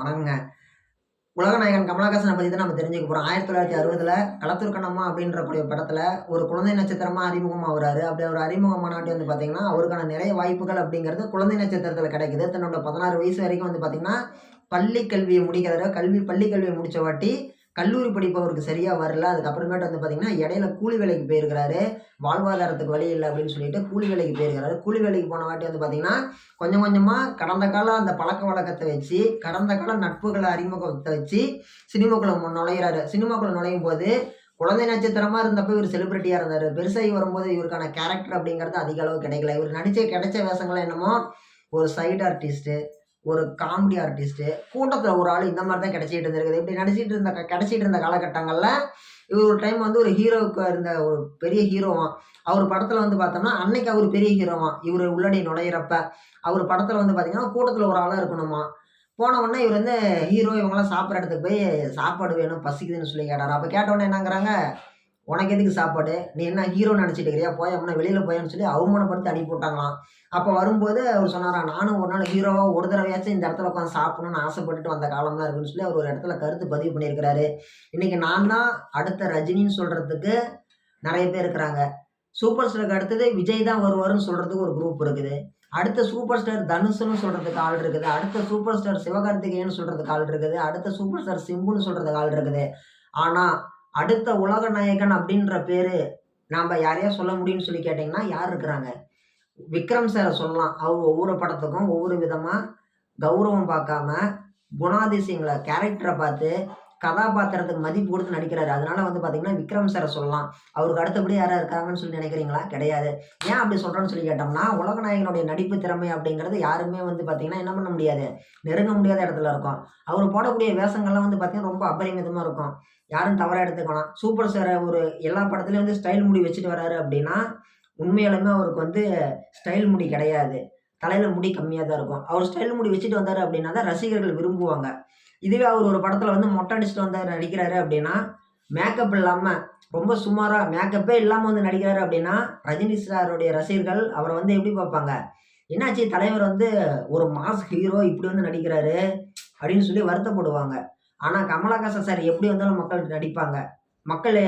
வணக்கங்க. உலகநாயகன் கமலஹாசனை பற்றி தான் நம்ம தெரிஞ்சுக்க போகிறோம் ஆயிரத்தி தொள்ளாயிரத்தி அறுபதில் களத்தூர் கண்ணம்மா படத்தில் ஒரு குழந்தை நட்சத்திரமாக அறிமுகமாகிறாரு அப்படி ஒரு அறிமுகமானாட்டி வந்து பார்த்தீங்கன்னா அவருக்கான நிறைய வாய்ப்புகள் அப்படிங்கிறது குழந்தை நட்சத்திரத்தில் கிடைக்குது. தன்னோட பதினாறு வயசு வரைக்கும் வந்து பார்த்தீங்கன்னா பள்ளி கல்வியை முடிக்கிறத கல்வி பள்ளி கல்வியை முடித்த வாட்டி கல்லூரி படிப்பு அவருக்கு சரியாக வரல. அதுக்கப்புறமேட்டு வந்து பார்த்தீங்கன்னா இடையில கூலி வேலைக்கு போயிருக்கிறாரு. வாழ்வாதாரத்துக்கு வழி இல்லை அப்படின்னு சொல்லிட்டு கூலி வேலைக்கு போயிருக்கிறாரு. கூலி வேலைக்கு போன வாட்டி வந்து பார்த்தீங்கன்னா கொஞ்சம் கொஞ்சமாக கடந்த கால அந்த பழக்க வழக்கத்தை வச்சு கடந்த கால நட்புகளை அறிமுகத்தை வச்சு சினிமாக்குள்ள நுழையிறாரு. சினிமாக்குள்ள நுழையும் போது குழந்தை நட்சத்திரமாக இருந்தப்போ இவர் செலிபிரிட்டியாக இருந்தார். பெருசாகி வரும்போது இவருக்கான கேரக்டர் அப்படிங்கிறது அதிக அளவு கிடைக்கல. இவர் நடித்த கிடைச்ச வேஷங்கள் என்னமோ ஒரு சைடு ஆர்டிஸ்ட்டு ஒரு காமெடி ஆர்டிஸ்ட்டு கூட்டத்தில் ஒரு ஆள் இந்த மாதிரி தான் கிடச்சிட்டு இருந்திருக்குது. இப்படி நடிச்சிட்டு இருந்த கிடச்சிட்டு இருந்த காலகட்டங்களில் இவர் ஒரு டைம் வந்து ஒரு ஹீரோவுக்கு இருந்த ஒரு பெரிய ஹீரோவான் அவர் படத்தில் வந்து பார்த்தோம்னா அன்னைக்கு அவர் பெரிய ஹீரோவான் இவர் உள்ளடி நுழையிறப்ப அவர் படத்தில் வந்து பார்த்தீங்கன்னா கூட்டத்தில் ஒரு ஆளாக இருக்கணுமா? போன உடனே இவர் வந்து ஹீரோ இவங்கெல்லாம் சாப்பிட்ற இடத்துக்கு போய் சாப்பாடு வேணும் பசிக்குதுன்னு சொல்லி கேட்டார். அப்போ கேட்ட என்னங்கிறாங்க? உனக்கு எதுக்கு சாப்பாடு? நீ என்ன ஹீரோ நினச்சிட்டு இருக்கிறியா போய் அப்படின்னா வெளியில் போயான்னு சொல்லி அவமானப்படுத்தி அனுப்பி விட்டாங்களாம் அப்போ வரும்போது அவர் சொன்னாரா நானும் ஒரு நாள் ஹீரோவாக ஒரு தடவையாச்சும் இந்த இடத்துல உட்காந்து சாப்பிடணும்னு ஆசைப்பட்டுட்டு வந்த காலம்லாம் இருக்குன்னு சொல்லி அவர் ஒரு இடத்துல கருத்து பதிவு பண்ணியிருக்கிறாரு. இன்றைக்கி நான் தான் அடுத்த ரஜினின்னு சொல்கிறதுக்கு நிறைய பேர் இருக்கிறாங்க. சூப்பர் ஸ்டாருக்கு அடுத்தது விஜய் தான் வருவாருன்னு சொல்கிறதுக்கு ஒரு குரூப் இருக்குது. அடுத்த சூப்பர் ஸ்டார் தனுஷுன்னு சொல்கிறதுக்கு ஆள் இருக்குது. அடுத்த சூப்பர் ஸ்டார் சிவகார்த்திகேயன் சொல்கிறதுக்கு ஆள் இருக்குது. அடுத்த சூப்பர் ஸ்டார் சிம்புன்னு சொல்கிறதுக்கு ஆள் இருக்குது. ஆனால் அடுத்த உலக நாயகன் அப்படின்ற பேர் நாம் யாரையா சொல்ல முடியும்னு சொல்லி கேட்டிங்கன்னா யார் இருக்கிறாங்க? விக்ரம் சாரை சொல்லலாம். அவர் ஒவ்வொரு படத்துக்கும் ஒவ்வொரு விதமாக கௌரவம் பார்க்காம குணாதிசயங்களை கேரக்டரை பார்த்து கதாபாத்திரத்துக்கு மதிப்பு கொடுத்து நடிக்கிறாரு. அதனால வந்து பார்த்தீங்கன்னா விக்ரம் சாரை சொல்லலாம். அவருக்கு அடுத்தபடி யாராக இருக்காங்கன்னு சொல்லி நினைக்கிறீங்களா? கிடையாது. ஏன் அப்படி சொல்கிறேன்னு சொல்லி கேட்டோம்னா உலகநாயகனுடைய நடிப்பு திறமை அப்படிங்கிறது யாருமே வந்து பார்த்தீங்கன்னா என்ன பண்ண முடியாது? நெருங்க முடியாத இடத்துல இருக்கும். அவர் போடக்கூடிய வேஷங்கள்லாம் வந்து பார்த்தீங்கன்னா ரொம்ப அபரிமிதமாக இருக்கும். யாரும் தவறாக எடுத்துக்கணும் சூப்பர் ஸ்டாரை ஒரு எல்லா படத்துலையும் வந்து ஸ்டைல் முடி வச்சுட்டு வராரு அப்படின்னா உண்மையாலுமே அவருக்கு வந்து ஸ்டைல் முடி கிடையாது. தலையில் முடி கம்மியாக தான் இருக்கும். அவர் ஸ்டைல் முடி வச்சுட்டு வந்தார் அப்படின்னா தான் ரசிகர்கள் விரும்புவாங்க. இதுவே அவர் ஒரு படத்தில் வந்து மொட்டை அடிச்சுட்டு வந்தார் நடிக்கிறாரு அப்படின்னா மேக்கப் இல்லாமல் ரொம்ப சுமாராக மேக்கப்பே இல்லாமல் வந்து நடிக்கிறாரு அப்படின்னா ரஜினி சாருடைய ரசிகர்கள் அவரை வந்து எப்படி பார்ப்பாங்க? என்னாச்சு தலைவர் வந்து ஒரு மாஸ் ஹீரோ இப்படி வந்து நடிக்கிறாரு அப்படின்னு சொல்லி வருத்தப்படுவாங்க. ஆனால் கமலஹாசன் சார் எப்படி வந்தாலும் மக்கள் நடிப்பாங்க. மக்கள்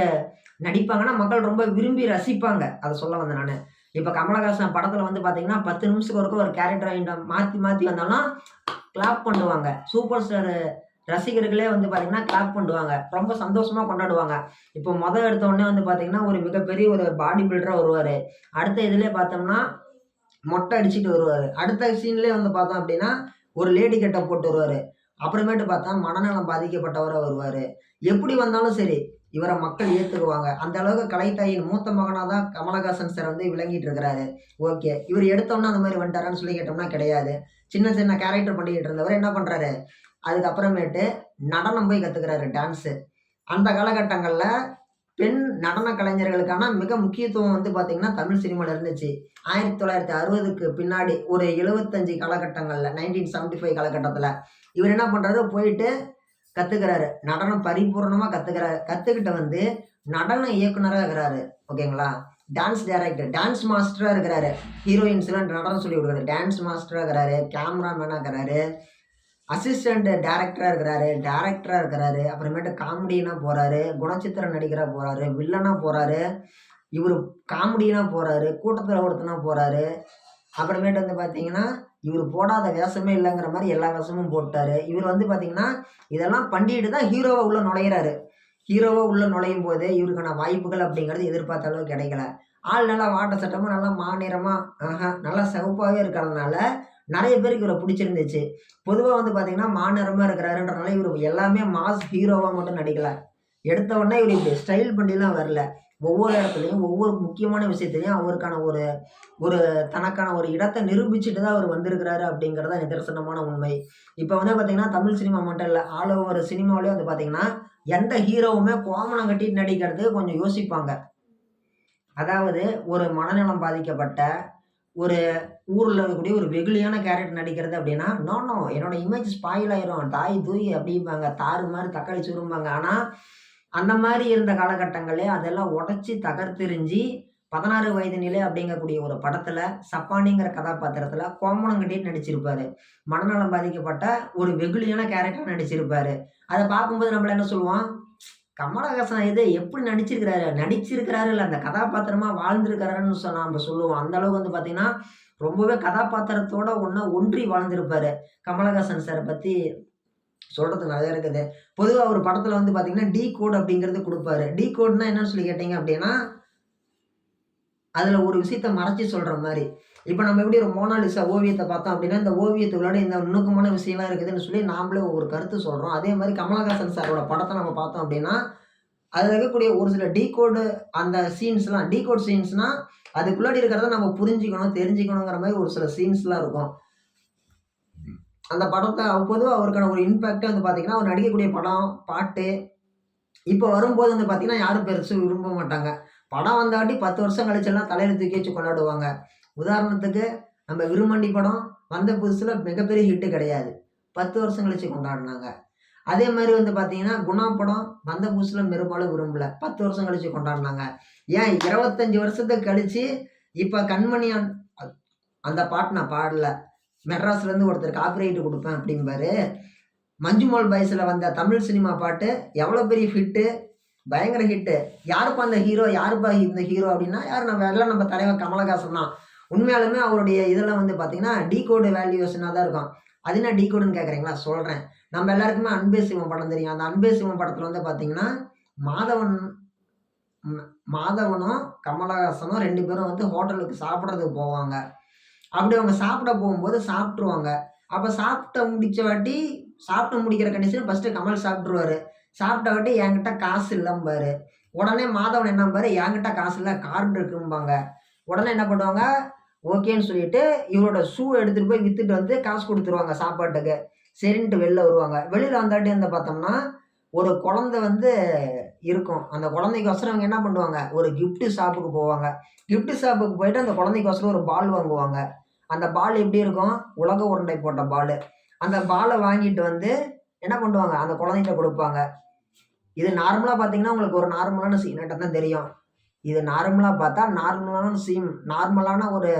நடிப்பாங்கன்னா மக்கள் ரொம்ப விரும்பி ரசிப்பாங்க. அதை சொல்ல வந்தேன் நான். இப்போ கமலஹாசன் படத்தில் வந்து பார்த்தீங்கன்னா பத்து நிமிஷத்துக்கு ஒருக்க ஒரு கேரக்டர் மாற்றி மாற்றி வந்தாலும் கிளாப் பண்ணுவாங்க. சூப்பர் ஸ்டார் ரசிகர்களே வந்து பார்த்தீங்கன்னா கிளாப் பண்ணுவாங்க. ரொம்ப சந்தோஷமாக கொண்டாடுவாங்க. இப்போ மொதல் எடுத்தோடனே வந்து பார்த்தீங்கன்னா ஒரு மிகப்பெரிய ஒரு பாடி பில்டராக வருவார். அடுத்த இதுலேயே பார்த்தோம்னா மொட்டை அடிச்சுட்டு வருவார். அடுத்த சீன்லேயே வந்து பார்த்தோம் அப்படின்னா ஒரு லேடி கெட்ட போட்டு வருவார். அப்புறமேட்டு பார்த்தா மனநலம் பாதிக்கப்பட்டவராக வருவார். எப்படி வந்தாலும் சரி இவரை மக்கள் ஏற்றுக்குவாங்க அந்த அளவுக்கு கலைத்தாயின் மூத்த மகனாக தான் கமலஹாசன் சார் வந்து விளங்கிட்டு இருக்கிறாரு. ஓகே. இவர் எடுத்தோம்னா அந்த மாதிரி வந்துட்டாரான்னு சொல்லி கேட்டோம்னா கிடையாது. சின்ன சின்ன கேரக்டர் பண்ணிக்கிட்டு இருந்தவர் என்ன பண்ணுறாரு அதுக்கப்புறமேட்டு நடனம் போய் கற்றுக்கிறாரு டான்ஸு அந்த காலகட்டங்களில் பெண் நடன கலைஞர்களுக்கான மிக முக்கியத்துவம் வந்து பார்த்திங்கன்னா தமிழ் சினிமாவில் இருந்துச்சு. ஆயிரத்தி தொள்ளாயிரத்தி அறுபதுக்கு பின்னாடி ஒரு எழுபத்தஞ்சு காலகட்டங்களில் நைன்டீன் செவன்ட்டி ஃபைவ் காலகட்டத்தில் இவர் என்ன பண்ணுறாரு போயிட்டு கற்றுக்கிறாரு நடனம் பரிபூர்ணமாக கற்றுக்கிறாரு கற்றுக்கிட்ட வந்து நடன இயக்குனராக இருக்கிறாரு. ஓகேங்களா? டான்ஸ் டைரக்டர் டான்ஸ் மாஸ்டராக இருக்கிறாரு. ஹீரோயின்ஸ்லாம் நடனம் சொல்லி கொடுக்குறாரு. டான்ஸ் மாஸ்டராக இருக்கிறாரு கேமராமேனாக இருக்கிறாரு அசிஸ்டண்ட் டேரக்டராக இருக்கிறாரு டேரக்டராக இருக்கிறாரு அப்புறமேட்டு காமெடினா போகிறாரு குணச்சித்திர நடிகராக போகிறாரு வில்லனாக போகிறாரு இவர் காமெடினா போகிறாரு கூட்டத்தில் ஒருத்தனா போகிறாரு அப்புறமேட்டு வந்து பார்த்தீங்கன்னா இவர் போடாத வேஷமே இல்லைங்கிற மாதிரி எல்லா வேஷமும் போட்டார். இவர் வந்து பார்த்தீங்கன்னா இதெல்லாம் பண்ணிட்டு தான் ஹீரோவை உள்ளே நுழையிறாரு. ஹீரோவை உள்ளே நுழையும் போது இவருக்கான வாய்ப்புகள் அப்படிங்கிறது எதிர்பார்த்த அளவு கிடைக்கல. ஆள் நல்லா வாட்ட சட்டமாக நல்லா மாநிறமாக ஆஹா நல்லா சிவப்பாகவே இருக்கிறதுனால நிறைய பேருக்கு இவரை பிடிச்சிருந்துச்சு. பொதுவாக வந்து பார்த்தீங்கன்னா மாநிறமாக இருக்கிறாருன்றனால இவர் எல்லாமே மாஸ் ஹீரோவாக மட்டும் நடிக்கல. எடுத்த உடனே இவர் இப்படி ஸ்டைல் பண்ணிலாம் வரல. ஒவ்வொரு இடத்துலையும் ஒவ்வொரு முக்கியமான விஷயத்துலையும் அவருக்கான ஒரு ஒரு தனக்கான ஒரு இடத்தை நிரூபிச்சுட்டு தான் அவர் வந்திருக்கிறாரு அப்படிங்கிறத நிதர்சனமான உண்மை. இப்போ வந்து பார்த்தீங்கன்னா தமிழ் சினிமா மட்டும் இல்லை ஆல் ஓவர் சினிமாவிலேயே வந்து பார்த்தீங்கன்னா எந்த ஹீரோவுமே கோமணம் கட்டிட்டு நடிக்கிறது கொஞ்சம் யோசிப்பாங்க. அதாவது ஒரு மனநலம் பாதிக்கப்பட்ட ஒரு ஊரில் இருக்கக்கூடிய ஒரு வெகுளியான கேரக்டர் நடிக்கிறது அப்படின்னா நோ நோ என்னோட இமேஜ் ஸ்பாயில் ஆயிரும். தாய் தூய் அப்படிம்பாங்க. தாறு மாதிரி தக்காளி சுரும்பாங்க. ஆனால் அந்த மாதிரி இருந்த காலகட்டங்களே அதெல்லாம் உடச்சி தகர்த்தெறிஞ்சு பதினாறு வயது நிலை அப்படிங்கக்கூடிய ஒரு படத்துல சப்பானிங்கிற கதாபாத்திரத்துல கோமணம் கட்டிட்டு நடிச்சிருப்பாரு. மனநலம் பாதிக்கப்பட்ட ஒரு வெகுளியான கேரக்டர் நடிச்சிருப்பாரு. அதை பார்க்கும்போது நம்மள என்ன சொல்லுவோம் கமலஹாசன் இது எப்படி நடிச்சிருக்கிறாரு? நடிச்சிருக்கிறாரு இல்லை அந்த கதாபாத்திரமா வாழ்ந்திருக்கிறாருன்னு சொன்னா நம்ம சொல்லுவோம். அந்த அளவுக்கு வந்து பார்த்தீங்கன்னா ரொம்பவே கதாபாத்திரத்தோட ஒன்றா ஒன்றி வாழ்ந்திருப்பாரு. கமலஹாசன் சாரை பற்றி சொல்கிறது நிறையா இருக்குது. பொதுவாக ஒரு படத்தில் வந்து பார்த்திங்கன்னா டீ கோட் அப்படிங்கிறது கொடுப்பாரு. டீ கோட்னா என்னன்னு சொல்லி கேட்டிங்க அப்படின்னா அதில் ஒரு விஷயத்த மறைச்சி சொல்கிற மாதிரி. இப்போ நம்ம எப்படி ஒரு மோனாலிசா ஓவியத்தை பார்த்தோம் அப்படின்னா இந்த ஓவியத்தோட இந்த நுணுக்கமான விஷயம்லாம் இருக்குதுன்னு சொல்லி நாமளே ஒரு கருத்து சொல்கிறோம் அதே மாதிரி கமலஹாசன் சாரோட படத்தை நம்ம பார்த்தோம் அப்படின்னா அதில் இருக்கக்கூடிய ஒரு சில டீகோடு அந்த சீன்ஸ்லாம் டீகோட் சீன்ஸ்னால் அதுக்குள்ளாடி இருக்கிறத நம்ம புரிஞ்சுக்கணும் தெரிஞ்சுக்கணுங்கிற மாதிரி ஒரு சில சீன்ஸ்லாம் இருக்கும். அந்த படத்தை பொதுவாக அவருக்கான ஒரு இம்பேக்ட் வந்து பார்த்தீங்கன்னா அவர் நடிக்கக்கூடிய படம் பாட்டு இப்போ வரும்போது வந்து பார்த்தீங்கன்னா யாரும் பெருசு விரும்ப மாட்டாங்க. படம் வந்தாட்டி பத்து வருஷம் கழிச்செல்லாம் தலையில் தூக்கி வச்சு கொண்டாடுவாங்க. உதாரணத்துக்கு நம்ம விருமண்டி படம் வந்த புதுசில் மிகப்பெரிய ஹிட்டு கிடையாது. பத்து வருஷம் கழிச்சு கொண்டாடினாங்க. அதே மாதிரி வந்து பார்த்தீங்கன்னா குணா படம் வந்த புதுசில் பெரும்பாலும் விரும்பல. பத்து வருஷம் கழிச்சு கொண்டாடினாங்க. ஏன் இருபத்தஞ்சி வருஷத்துக்கு கழிச்சு இப்போ கண்மணியான் அந்த பாட்டு நான் பாடல. மெட்ராஸ்லேருந்து ஒருத்தர் காப்பிரைட் கொடுப்பேன் அப்படிம்பாரு. மஞ்சுமோல் பாய்ஸில் வந்த தமிழ் சினிமா பாட்டு எவ்வளோ பெரிய ஹிட்டு பயங்கர ஹிட்டு யாருப்பா அந்த ஹீரோ யாருப்பா இந்த ஹீரோ அப்படின்னா யார் நம்ம எல்லாம் நம்ம தலைவர் கமலஹாசன் தான். உண்மையாலுமே அவருடைய இதெல்லாம் வந்து பார்த்தீங்கன்னா டீ கோடு வேல்யூஷனாக தான் இருக்கும். அது என்ன டீ கோடுன்னு கேட்குறீங்களா சொல்கிறேன் நம்ம எல்லாருக்குமே அன்பே சிவம் படம் தெரியும். அந்த அன்பே சிவம் படத்தில் வந்து பார்த்தீங்கன்னா மாதவன் மாதவனும் கமலஹாசனும் ரெண்டு பேரும் வந்து ஹோட்டலுக்கு சாப்பிட்றதுக்கு போவாங்க. அப்படி அவங்க சாப்பிட போகும்போது சாப்பிட்ருவாங்க அப்போ சாப்பிட்ட முடிச்ச வாட்டி சாப்பிட்டு முடிக்கிற கண்டிஷன் ஃபஸ்ட்டு கமல் சாப்பிட்ருவாரு சாப்பிட்ட வாட்டி என்கிட்ட காசு இல்லைம்பாரு. உடனே மாதவன் என்னம்பாரு என்கிட்ட காசு இல்லை கார்டு இருக்கும்பாங்க. உடனே என்ன பண்ணுவாங்க ஓகேன்னு சொல்லிட்டு இவரோட ஷூ எடுத்துகிட்டு போய் விற்றுட்டு வந்து காசு கொடுத்துருவாங்க சாப்பாட்டுக்கு. சரின்ட்டு வெளில வருவாங்க. வெளியில் வந்தாட்டி வந்து பார்த்தோம்னா ஒரு குழந்தை வந்து இருக்கும். அந்த குழந்தைக்கோசரம் அவங்க என்ன பண்ணுவாங்க ஒரு கிஃப்ட் ஷாப்புக்கு போவாங்க. கிஃப்ட் ஷாப்புக்கு போயிட்டு அந்த குழந்தைக்கோசரம் ஒரு பால் வாங்குவாங்க. அந்த பால் எப்படி இருக்கும்? உலக உருண்டை போட்ட பால். அந்த பாலை வாங்கிட்டு வந்து என்ன பண்ணுவாங்க? அந்த குழந்தைகிட்ட கொடுப்பாங்க. இது நார்மலாக பார்த்தீங்கன்னா உங்களுக்கு ஒரு நார்மலான சீனாட்டம் தான் தெரியும். இது நார்மலாக பார்த்தா நார்மலான சீன் நார்மலான ஒரு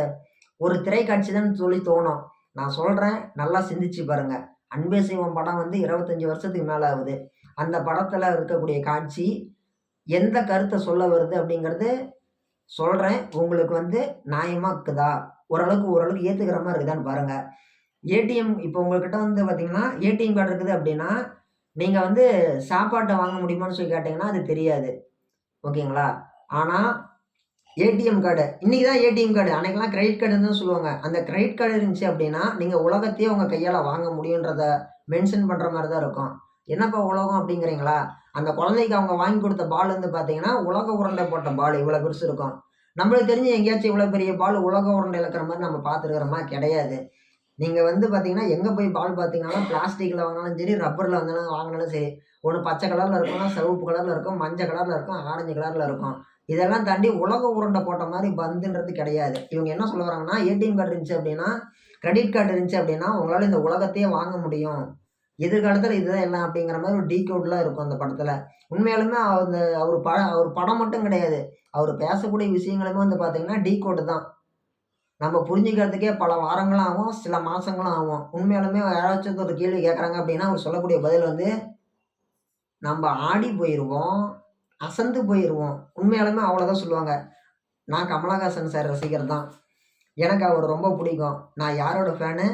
ஒரு திரைக்காட்சி தான் சொல்லி தோணும். நான் சொல்கிறேன் நல்லா சிந்திச்சு பாருங்க. அன்பே சிவம் படம் வந்து இருபத்தஞ்சி வருஷத்துக்கு மேலே ஆகுது. அந்த படத்தில் இருக்கக்கூடிய காட்சி எந்த கருத்தை சொல்ல வருது அப்படிங்கிறது சொல்கிறேன் உங்களுக்கு வந்து நியாயமாக இருக்குதா? ஓரளவுக்கு ஓரளவுக்கு ஏற்றுக்கிற மாதிரி இருக்குதான்னு பாருங்கள் ஏடிஎம் இப்போ உங்கள்கிட்ட வந்து பார்த்தீங்கன்னா ஏடிஎம் கார்டு இருக்குது அப்படின்னா நீங்கள் வந்து சாப்பாட்டை வாங்க முடியுமான்னு சொல்லி கேட்டிங்கன்னா அது தெரியாது. ஓகேங்களா? ஆனால் ஏடிஎம் கார்டு இன்றைக்கி தான் ஏடிஎம் கார்டு அன்றைக்கெலாம் கிரெடிட் கார்டுன்னு தான் சொல்லுவாங்க. அந்த கிரெடிட் கார்டு இருந்துச்சு அப்படின்னா நீங்கள் உலகத்தையே உங்கள் கையால் வாங்க முடியுன்றத மென்ஷன் பண்ணுற மாதிரி தான் இருக்கும். என்னப்பா உலகம் அப்படிங்கிறீங்களா? அந்த குழந்தைக்கு அவங்க வாங்கி கொடுத்த பால் வந்து பார்த்தீங்கன்னா உலக உருண்டை போட்ட பால் இவ்வளோ பெருசு இருக்கும். நம்மளுக்கு தெரிஞ்சு எங்கேயாச்சும் இவ்வளோ பெரிய பால் உலக உருண்டை இழக்கிற மாதிரி நம்ம பார்த்துருக்கிறோமா? கிடையாது. நீங்கள் வந்து பார்த்தீங்கன்னா எங்கே போய் பால் பார்த்தீங்கன்னா பிளாஸ்டிக்கில் வாங்கினாலும் சரி ரப்பரில் வந்தாலும் வாங்கினாலும் சரி ஒன்று பச்சை கலரில் இருக்கும் சிவப்பு கலரில் இருக்கும் மஞ்சள் கலரில் இருக்கும் ஆரஞ்சு கலரில் இருக்கும். இதெல்லாம் தாண்டி உலக உருண்டை போட்ட மாதிரி பந்துன்றது கிடையாது. இவங்க என்ன சொல்ல வராங்கன்னா ஏடிஎம் கார்டு இருந்துச்சு அப்படின்னா கிரெடிட் கார்டு இருந்துச்சு அப்படின்னா உங்களால் இந்த உலகத்தையே வாங்க முடியும். எதிர்காலத்தில் இதுதான் எல்லாம் அப்படிங்கிற மாதிரி ஒரு டீ கோட்லாம் இருக்கும் அந்த படத்தில். உண்மையாலுமே அந்த அவர் ப அவர் படம் மட்டும் கிடையாது. அவர் பேசக்கூடிய விஷயங்களுமே வந்து பார்த்தீங்கன்னா டீ கோடு தான். நம்ம புரிஞ்சுக்கிறதுக்கே பல வாரங்களும் ஆகும் சில மாதங்களும் ஆகும். உண்மையாலுமே யாராச்சும் ஒரு கேள்வி கேட்குறாங்க அப்படின்னா அவர் சொல்லக்கூடிய பதில் வந்து நம்ம ஆடி போயிடுவோம் அசந்து போயிடுவோம் உண்மையாலுமே அவ்வளோதான் சொல்லுவாங்க. நான் கமலஹாசன் சார் ரசிகர் தான். எனக்கு அவர் ரொம்ப பிடிக்கும். நான் யாரோட ஃபேனு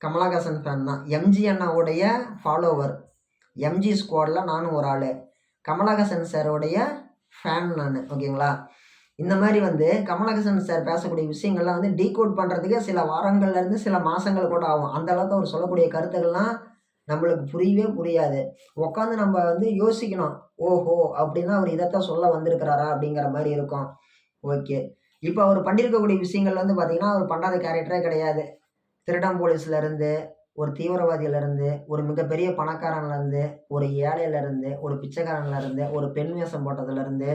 கமலஹாசன் ஃபேன் தான். எம்ஜி அண்ணாவுடைய ஃபாலோவர் எம்ஜி ஸ்குவாடில் நானும் ஒரு ஆள். கமலஹாசன் சாரோடைய ஃபேன் நான் ஓகேங்களா? இந்த மாதிரி வந்து கமலஹாசன் சார் பேசக்கூடிய விஷயங்கள்லாம் வந்து டீகோட் பண்ணுறதுக்கே சில வாரங்கள்லேருந்து சில மாதங்கள் கூட ஆகும். அந்த அளவுக்கு அவர் சொல்லக்கூடிய கருத்துக்கள்லாம் நம்மளுக்கு புரியவே புரியாது. உட்காந்து நம்ம வந்து யோசிக்கணும். ஓஹோ அப்படின்னா அவர் இதைத்தான் சொல்ல வந்திருக்கிறாரா அப்படிங்கிற மாதிரி இருக்கும். ஓகே. இப்போ அவர் பண்ணியிருக்கக்கூடிய விஷயங்கள் வந்து பார்த்திங்கன்னா அவர் பண்ணாத கேரக்டரே கிடையாது. திருடம் போலீஸ்லேருந்து ஒரு தீவிரவாதியிலேருந்து ஒரு மிகப்பெரிய பணக்காரன்லேருந்து ஒரு ஏழையிலேருந்து ஒரு பிச்சைக்காரன்லேருந்து ஒரு பெண் வேஷம் போட்டதுலேருந்து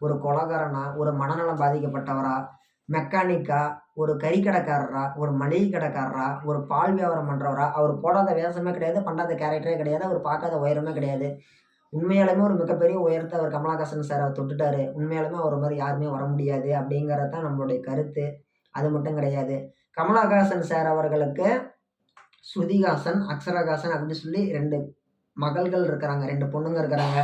ஒரு கொலகாரனா ஒரு மனநலம் பாதிக்கப்பட்டவரா மெக்கானிக்கா ஒரு கறிக்கடைக்காரரா ஒரு மளிகை கடைக்காரரா ஒரு பால் வியாபாரம் பண்ணுறவரா அவர் போடாத வேஷமே கிடையாது பண்ணாத கேரக்டரே கிடையாது அவர் பார்க்காத உயரமே கிடையாது. உண்மையாலுமே ஒரு மிகப்பெரிய உயரத்தை அவர் கமலஹாசன் சார் அவர் தொட்டுட்டாரு. உண்மையாலுமே அவர் மாதிரி யாருமே வர முடியாது அப்படிங்கிறது தான் நம்மளுடைய கருத்து. அது மட்டும் கிடையாது. கமலஹாசன் சார் அவர்களுக்கு ஸ்ருதிகாசன் அக்ஷரகாசன் அப்படின்னு சொல்லி ரெண்டு மகள்கள் இருக்கிறாங்க ரெண்டு பொண்ணுங்க இருக்கிறாங்க.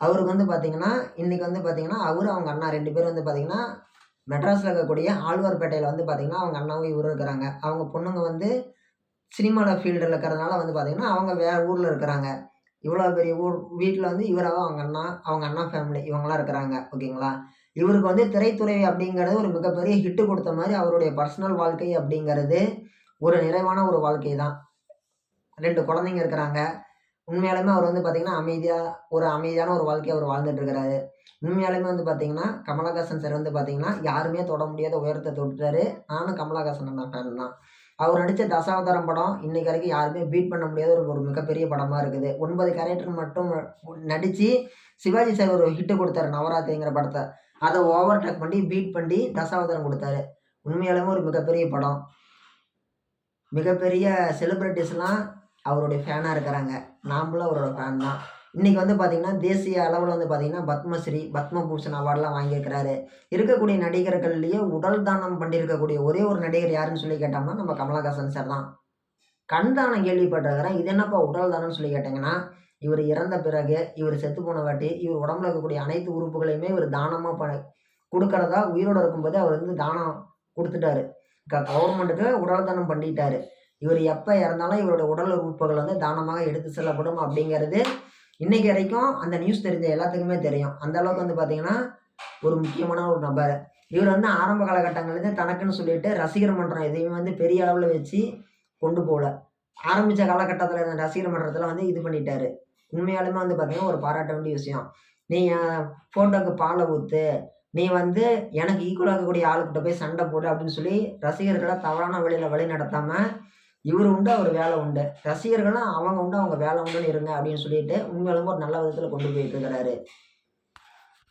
அவருக்கு வந்து பார்த்தீங்கன்னா இன்றைக்கி வந்து பார்த்தீங்கன்னா அவர் அவங்க அண்ணா ரெண்டு பேரும் வந்து பார்த்தீங்கன்னா மெட்ராஸில் இருக்கக்கூடிய ஆழ்வார்பேட்டையில் வந்து பார்த்தீங்கன்னா அவங்க அண்ணாவும் இவரும் இருக்கிறாங்க. அவங்க பொண்ணுங்க வந்து சினிமாவில் ஃபீல்டில் இருக்கிறதுனால வந்து பார்த்தீங்கன்னா அவங்க வேறு ஊரில் இருக்கிறாங்க. இவ்வளோ பெரிய ஊர் வீட்டில் வந்து இவராகவும் அவங்க அண்ணா அவங்க அண்ணா ஃபேமிலி இவங்களாம் இருக்கிறாங்க ஓகேங்களா? இவருக்கு வந்து திரைத்துறை அப்படிங்கிறது ஒரு மிகப்பெரிய ஹிட்டு கொடுத்த மாதிரி அவருடைய பர்சனல் வாழ்க்கை அப்படிங்கிறது ஒரு நிறைவான ஒரு வாழ்க்கை தான் ரெண்டு குழந்தைங்க இருக்கிறாங்க. உண்மையாலுமே அவர் வந்து பார்த்திங்கன்னா அமைதியாக ஒரு அமைதியான ஒரு வாழ்க்கையை அவர் வாழ்ந்துட்டு இருக்கிறாரு. உண்மையாலுமே வந்து பார்த்தீங்கன்னா கமலஹாசன் சார் வந்து பார்த்தீங்கன்னா யாருமே தொட முடியாத உயரத்தை தொட்டுட்டாரு. நானும் கமலஹாசன் அண்ணா ஃபேன் தான். அவர் நடித்த தசாவதாரம் படம் இன்னைக்கு வரைக்கும் யாருமே பீட் பண்ண முடியாத ஒரு ஒரு மிகப்பெரிய படமாக இருக்குது. ஒன்பது கேரக்டர் மட்டும் நடித்து சிவாஜி சார் ஒரு ஹிட்டு கொடுத்தாரு நவராத்திரிங்கிற படத்தை. அதை ஓவர் டேக் பண்ணி பீட் பண்ணி தசாவதாரம் கொடுத்தாரு. உண்மையாலுமே ஒரு மிகப்பெரிய படம். மிகப்பெரிய செலிப்ரிட்டிஸ்லாம் அவருடைய ஃபேனாக இருக்கிறாங்க. நாமளும் அவரோட ஃபேன் தான். இன்றைக்கி வந்து பார்த்திங்கன்னா தேசிய அளவில் வந்து பார்த்திங்கன்னா பத்மஸ்ரீ பத்மபூஷன் அவார்டெலாம் வாங்கியிருக்கிறாரு. இருக்கக்கூடிய நடிகர்கள்லேயே உடல் தானம் பண்ணியிருக்கக்கூடிய ஒரே ஒரு நடிகர் யாருன்னு சொல்லி கேட்டோம்னா நம்ம கமலஹாசன் சார் தான். கண் தானம் கேள்விப்பட்டிருக்கிறேன். இது என்னப்பா உடல் தானம்னு சொல்லி கேட்டிங்கன்னா இவர் இறந்த பிறகு இவர் செத்து போன வாட்டி இவர் உடம்புல இருக்கக்கூடிய அனைத்து உறுப்புகளையுமே இவர் தானமாக ப கொடுக்கறதா உயிரோடு இருக்கும்போது அவர் வந்து தானம் கொடுத்துட்டாரு. கவர்மெண்ட்டுக்கு உடல் தானம் பண்ணிட்டாரு. இவர் எப்போ இறந்தாலும் இவரோட உடல் உறுப்புகள் வந்து தானமாக எடுத்து செல்லப்படும் அப்படிங்கிறது இன்னைக்கு வரைக்கும் அந்த நியூஸ் தெரிஞ்ச எல்லாத்துக்குமே தெரியும். அந்த அளவுக்கு வந்து பார்த்தீங்கன்னா ஒரு முக்கியமான ஒரு நபர். இவர் வந்து ஆரம்ப காலகட்டங்கள்லேருந்து தனக்குன்னு சொல்லிட்டு ரசிகர் மன்றம் எதையுமே வந்து பெரிய அளவில் வச்சு கொண்டு போகல. ஆரம்பித்த காலகட்டத்தில் இருந்த ரசிகர் மன்றத்தில் வந்து இது பண்ணிட்டாரு. உண்மையாலுமே வந்து பார்த்தீங்கன்னா ஒரு பாராட்ட வேண்டிய விஷயம். நீ ஃபோட்டோக்கு பாலை ஊற்று நீ வந்து எனக்கு ஈக்குவலாக இருக்கக்கூடிய ஆளுக்கிட்ட போய் சண்டை போடு அப்படின்னு சொல்லி ரசிகர்களை தவறான வழியில் வழி நடத்தாமல் இவர் உண்டு அவர் வேலை உண்டு. ரசிகர்களும் அவங்க உண்டு அவங்க வேலை உண்டுன்னு இருங்க அப்படின்னு சொல்லிட்டு உண்மையிலும் ஒரு நல்ல விதத்தில் கொண்டு போயிட்டு இருக்கிறாரு.